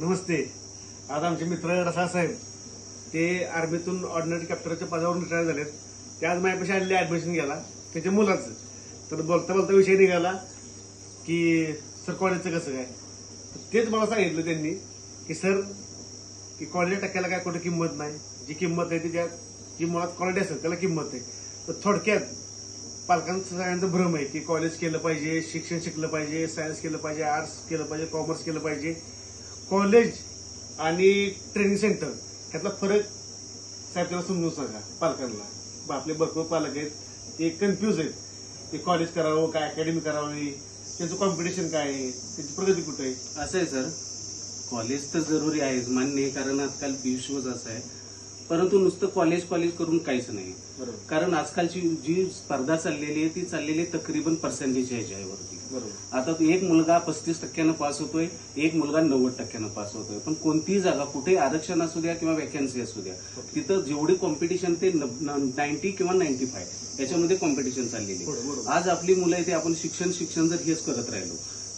नमस्ते. आज आमचे मित्र रसा साहेब ते आर्मीतून ऑर्डिनरी कॅप्टरच्या पदावरून रिटायर झालेत. ते आज माझ्यापाशी आलेले ॲडमिशन घ्यायला. त्याच्या मुलाचं. तर बोलता बोलता विषय निघाला की सर कॉलेजचं कसं काय? तेच मला सांगितलं त्यांनी की सर की कॉलेजच्या टक्क्याला काय कुठे किंमत नाही. जी किंमत आहे ती ज्या जी मुळात क्वालिटी असेल त्याला किंमत आहे. तर थोडक्यात पालकांचं सगळ्यांचा भ्रम आहे की कॉलेज केलं पाहिजे शिक्षण शिकलं पाहिजे सायन्स केलं पाहिजे आर्ट्स केलं पाहिजे कॉमर्स केलं पाहिजे. कॉलेज आणि ट्रेनिंग सेंटर ह्यातला फरक साहेब त्याला समजू सांगा पालकांना. आपले भरपूर पालक आहेत ते कन्फ्यूज आहेत. ते कॉलेज करावं काय अकॅडमी करावी त्यांचं कॉम्पिटिशन काय आहे त्यांची प्रगती कुठे आहे? असं आहे सर कॉलेज तर जरुरी आहेच मान्य आहे कारण आजकाल विश्वच असं आहे. परंतु नुसतं कॉलेज कॉलेज करून काहीच नाही. कारण आजकालची जी स्पर्धा चाललेली आहे ती चाललेली आहे तकरीबन पर्सेंटेज ह्याच्यावरती. बरोबर. आता एक मुलगा पस्तीस टक्क्यानं पास होतोय एक मुलगा नव्वद टक्क्यानं पास होतोय. पण कोणतीही जागा कुठे आरक्षण असू द्या किंवा वॅकन्सी असू द्या तिथं जेवढी कॉम्पिटिशन ते नाईन्टी किंवा नाईन्टी फाय याच्यामध्ये कॉम्पिटिशन चाललेली आहे. आज आपली मुलं इथे आपण शिक्षण शिक्षण जर हेच करत राहिलो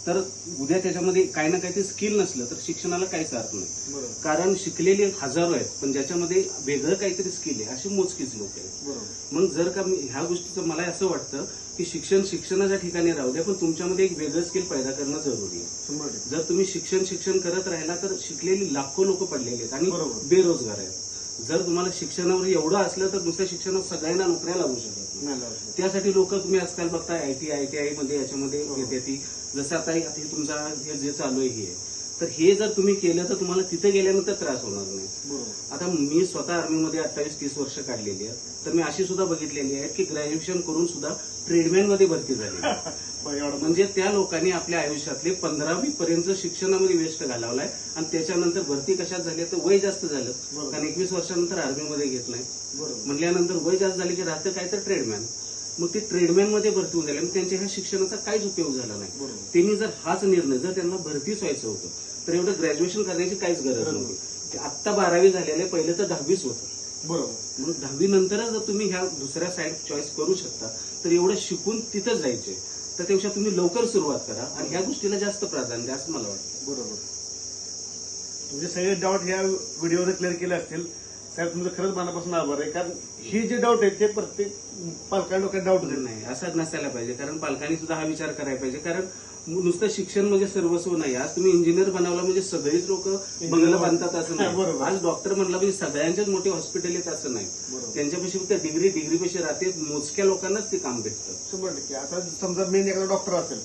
तर उद्या त्याच्यामध्ये काही ना काही ते स्किल नसलं तर शिक्षणाला काहीच अर्थ नाही. कारण शिकलेले हजारो आहेत पण ज्याच्यामध्ये वेगळं काहीतरी स्किल आहे अशी मोजकीच लोक आहेत. मग जर का मी ह्या गोष्टीचं मला असं वाटतं की शिक्षण शिक्षणाच्या ठिकाणी राहू द्या पण तुमच्यामध्ये एक वेगळं स्किल पैदा करणं जरुरी आहे. जर तुम्ही शिक्षण शिक्षण करत राहिला तर शिकलेली लाखो लोक पडलेली आहेत आणि बरोबर. बेरोजगार आहेत. जर तुम्हाला शिक्षणावर एवढं असलं तर दुसऱ्या शिक्षणावर सगळ्यांना नोकऱ्या लागू शकत त्यासाठी लोक तुम्ही आजकाल बघताय आय टी आय टी आयमध्ये याच्यामध्ये हो. येते ती जसं आता तुमचा हे जे चालू आहे हे तर हे जर तुम्ही केलं तर तुम्हाला तिथे गेल्यानंतर त्रास होणार नाही. बरोबर. आता मी स्वतः आर्मीमध्ये अठ्ठावीस तीस वर्ष काढलेली आहेत. तर मी अशी सुद्धा बघितलेली आहेत की ग्रॅज्युएशन करून सुद्धा ट्रेडमॅनमध्ये भरती झाली. म्हणजे त्या लोकांनी आपल्या आयुष्यातले पंधरावी पर्यंत शिक्षणामध्ये वेस्ट घालवलाय आणि त्याच्यानंतर भरती कशात झाली तर वय जास्त झालं. कारण एकवीस वर्षानंतर आर्मीमध्ये घेत नाही. म्हटल्यानंतर वय जास्त झाली की राहतं काय तर ट्रेडमॅन मग ते ट्रेडमॅनमध्ये भरती होऊन झाले. त्यांच्या ह्या शिक्षणाचा काहीच उपयोग झाला नाही. बरोबर. त्यांनी जर हाच निर्णय जर त्यांना भरतीच व्हायचं होतं तर एवढं ग्रॅज्युएशन करण्याची काहीच गरज. नव्हती. आत्ता बारावी झालेले पहिले तर दहावीच होतं. बरोबर. मग दहावी नंतरच जर तुम्ही ह्या दुसऱ्या साईड चॉईस करू शकता तर एवढं शिकून तिथं जायचे. तर त्यापेक्षा तुम्ही लवकर सुरुवात करा आणि ह्या गोष्टीला जास्त प्राधान्य द्या असं मला वाटतं. बरोबर. तुमचे सगळे डाऊट ह्या व्हिडिओने क्लिअर केले असतील. साहेब तुमचं खरंच मनापासून आभार आहे. कारण हे जे डाऊट आहेत ते प्रत्येक पालकांना डोक्यात डाऊट नाही. असंच नसायला पाहिजे. कारण पालकांनी सुद्धा हा विचार करायला पाहिजे. कारण नुसतं शिक्षण म्हणजे सर्वस्व नाही. आज तुम्ही इंजिनियर बनवला म्हणजे सगळीच लोक बंगला बांधतात असं नाही. बरोबर. आज डॉक्टर म्हणला म्हणजे सगळ्यांच्याच मोठे हॉस्पिटल आहेत असं नाही. त्यांच्यापाशी फक्त डिग्री डिग्रीपाशी राहते. मोजक्या लोकांनाच ते काम भेटतं. शंभर टक्के. आता समजा मेन एखादा डॉक्टर असेल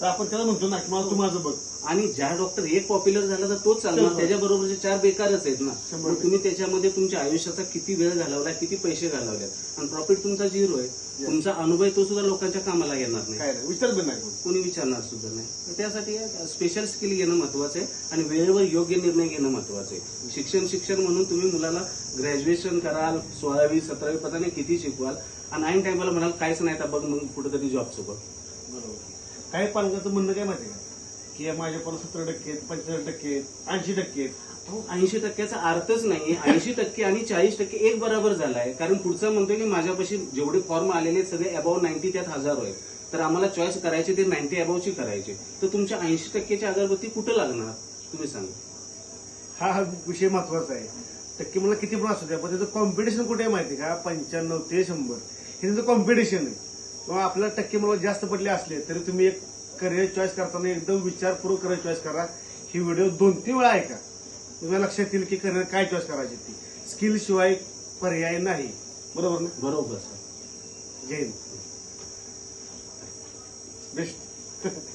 तर आपण त्याला म्हणतो ना की मला तू माझं बघ. आणि ज्या डॉक्टर एक पॉप्युलर झाला तर तोच चालणार. त्याच्याबरोबरचे चार बेकारच आहेत ना मग तुम्ही त्याच्यामध्ये तुमच्या आयुष्याचा किती वेळ घालवला किती पैसे घालवलेत. आणि प्रॉफिट तुमचा झिरो आहे. तुमचा अनुभव तो सुद्धा लोकांच्या कामाला येणार नाही. विचार नाही कोणी. विचारणार सुद्धा नाही. तर त्यासाठी स्पेशल स्किल घेणं महत्वाचं आहे आणि वेळेवर योग्य निर्णय घेणं महत्वाचं आहे. शिक्षण शिक्षण म्हणून तुम्ही मुलाला ग्रॅज्युएशन कराल सोळावी सतरावी पता नाही किती शिकवाल. आणि ऐन टायमाला म्हणाल काहीच नाही आता बघ मग कुठेतरी जॉबचं बघ. बरोबर. काही पालकांचं म्हणणं काय माहिती का? की माझ्या पण सत्तर टक्के आहेत पंच्याहत्तर टक्के आहेत ऐंशी टक्के आहेत. ऐंशी टक्क्याचा अर्थच नाही. ऐंशी टक्के आणि चाळीस टक्के एक बरोबर झालाय. कारण पुढचा म्हणतोय की माझ्यापाशी जेवढे फॉर्म आलेले आहेत सगळे अबाव नाईन्टी त्यात हजारो आहेत तर आम्हाला चॉईस करायची ते नाईन्टी अबावची करायची. तर तुमच्या ऐंशी टक्केची अगरबत्ती कुठं लागणार? तुम्ही सांगा. हा हा विषय महत्त्वाचा आहे. टक्के मला किती पण असू द्या पण त्याचं कॉम्पिटिशन कुठे आहे माहिती का? पंच्याण्णव ते शंभर. हे त्याचं कॉम्पिटिशन आहे. किंवा आपल्याला टक्के मला जास्त पडले असले तरी तुम्ही एक करिअर चॉईस करताना एकदम विचारपूर्वक करिअर चॉईस करा. ही व्हिडिओ दोन तीन वेळा ऐका. तुम्हाला लक्षात येईल की करिअर काय चॉईस करायची ती. स्किल शिवाय पर्याय नाही. बरोबर ना? बरोबर सर जय हिंद. बेस्ट